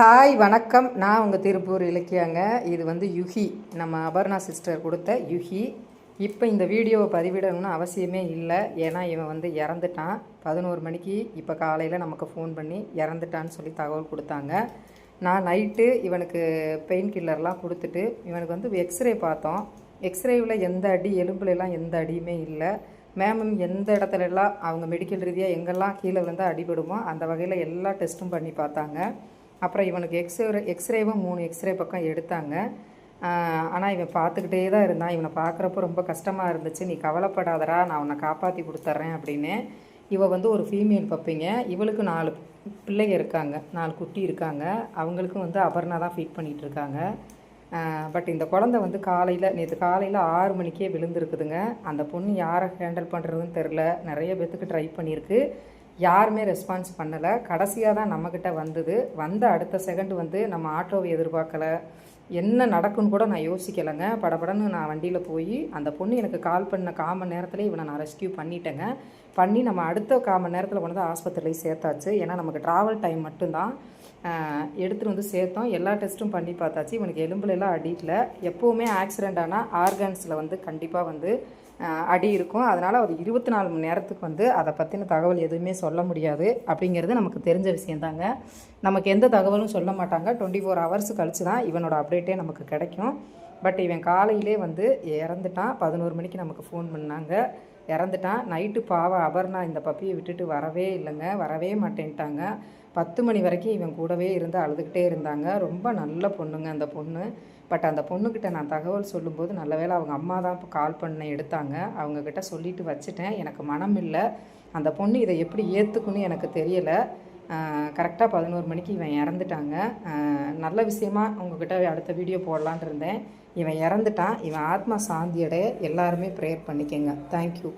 Hi வணக்கம். நான் உங்கள் திருப்பூர் இலக்கியாங்க. இது வந்து யுகி. நம்ம அபர்ணா சிஸ்டர் கொடுத்த யுகி. இப்போ இந்த வீடியோவை பதிவிடணும்னு அவசியமே இல்லை. ஏன்னா இவன் வந்து இறந்துட்டான். பதினோரு மணிக்கு இப்போ காலையில் நமக்கு ஃபோன் பண்ணி இறந்துட்டான்னு சொல்லி தகவல் கொடுத்தாங்க. நான் நைட்டு இவனுக்கு பெயின் கில்லர்லாம் கொடுத்துட்டு இவனுக்கு வந்து எக்ஸ்ரே பார்த்தோம். எக்ஸ்ரேவில் எந்த அடி எலும்புலலாம் எந்த அடியுமே இல்லை. மேமும் எந்த இடத்துல எல்லாம் அவங்க மெடிக்கல் ரீதியாக எங்கெல்லாம் கீழே விழுந்தால் அடிபடுமோ அந்த வகையில் எல்லா டெஸ்ட்டும் பண்ணி பார்த்தாங்க. அப்புறம் இவனுக்கு எக்ஸ்ரே எக்ஸ்ரேவும் மூணு எக்ஸ்ரே பக்கம் எடுத்தாங்க. ஆனால் இவன் பார்த்துக்கிட்டே தான் இருந்தான். இவனை பார்க்குறப்ப ரொம்ப கஷ்டமாக இருந்துச்சு. நீ கவலைப்படாதடா நான் உன்னை காப்பாற்றி கொடுத்துட்றேன் அப்படின்னு இவ வந்து ஒரு ஃபீமேல் பப்பிங்க இவளுக்கு நாலு பிள்ளைங்க இருக்காங்க. நாலு குட்டி இருக்காங்க. அவங்களுக்கும் வந்து அபர்ணா தான் ஃபீட் பண்ணிகிட்டு இருக்காங்க. பட் இந்த குழந்தை வந்து காலையில் நேற்று காலையில் ஆறு மணிக்கே விழுந்திருக்குதுங்க. அந்த பொண்ணு யாரை ஹேண்டில் பண்ணுறதுன்னு தெரில நிறைய பேத்துக்கு ட்ரை பண்ணியிருக்கு. யாருமே ரெஸ்பான்ஸ் பண்ணலை. கடைசியாக தான் நம்மக்கிட்ட வந்தது. வந்த அடுத்த செகண்ட் வந்து நம்ம ஆட்டோவை எதிர்பார்க்கல. என்ன நடக்குன்னு கூட நான் யோசிக்கலைங்க. படபடன்னு நான் வண்டியில் போய் அந்த பொண்ணு எனக்கு கால் பண்ண கால் மணி நேரத்தில் இவனை நான் ரெஸ்கியூ பண்ணிட்டேங்க. பண்ணி நம்ம அடுத்த கால் மணி நேரத்தில் கொண்டு வந்து ஆஸ்பத்திரியில் சேர்த்தாச்சு. ஏன்னா நமக்கு ட்ராவல் டைம் மட்டும்தான். எடுத்துகிட்டு வந்து சேர்த்தோம். எல்லா டெஸ்ட்டும் பண்ணி பார்த்தாச்சு. இவனுக்கு எலும்புலலாம் அடியில். எப்போவுமே ஆக்சிடெண்ட் ஆனால் ஆர்கன்ஸில் வந்து கண்டிப்பாக வந்து அடி இருக்கும். அதனால் ஒரு இருபத்தி நாலு மணி நேரத்துக்கு வந்து அதை பற்றின தகவல் எதுவுமே சொல்ல முடியாது அப்படிங்கிறது நமக்கு தெரிஞ்ச விஷயந்தாங்க. நமக்கு எந்த தகவலும் சொல்ல மாட்டாங்க. டுவெண்ட்டி ஃபோர் ஹவர்ஸ் கழிச்சு தான் இவனோட அப்டேட்டே நமக்கு கிடைக்கும். பட் இவன் காலையிலே வந்து இறந்துட்டான். பதினோரு மணிக்கு நமக்கு ஃபோன் பண்ணாங்க. இறந்துட்டான். நைட்டு பாவ அபர்ணா இந்த பப்பியை விட்டுட்டு வரவே இல்லைங்க. வரவே மாட்டேன்ட்டாங்க. பத்து மணி வரைக்கும் இவன் கூடவே இருந்து அழுதுகிட்டே இருந்தாங்க. ரொம்ப நல்ல பொண்ணுங்க அந்த பொண்ணு. பட் அந்த பொண்ணுக்கிட்ட நான் தகவல் சொல்லும்போது நல்ல வேளை அவங்க அம்மா தான் இப்போ கால் பண்ண எடுத்தாங்க. அவங்கக்கிட்ட சொல்லிட்டு வச்சுட்டேன். எனக்கு மனம் இல்லை. அந்த பொண்ணு இதை எப்படி ஏற்றுக்குன்னு எனக்கு தெரியலை. கரெக்டாக பதினோரு மணிக்கு இவன் இறந்துட்டாங்க. நல்ல விஷயமா உங்ககிட்ட அடுத்த வீடியோ போடலான் இருந்தேன். இவன் இறந்துட்டான். இவன் ஆத்மா சாந்தியடைய எல்லாருமே ப்ரேயர் பண்ணிக்கங்க. தேங்க்யூ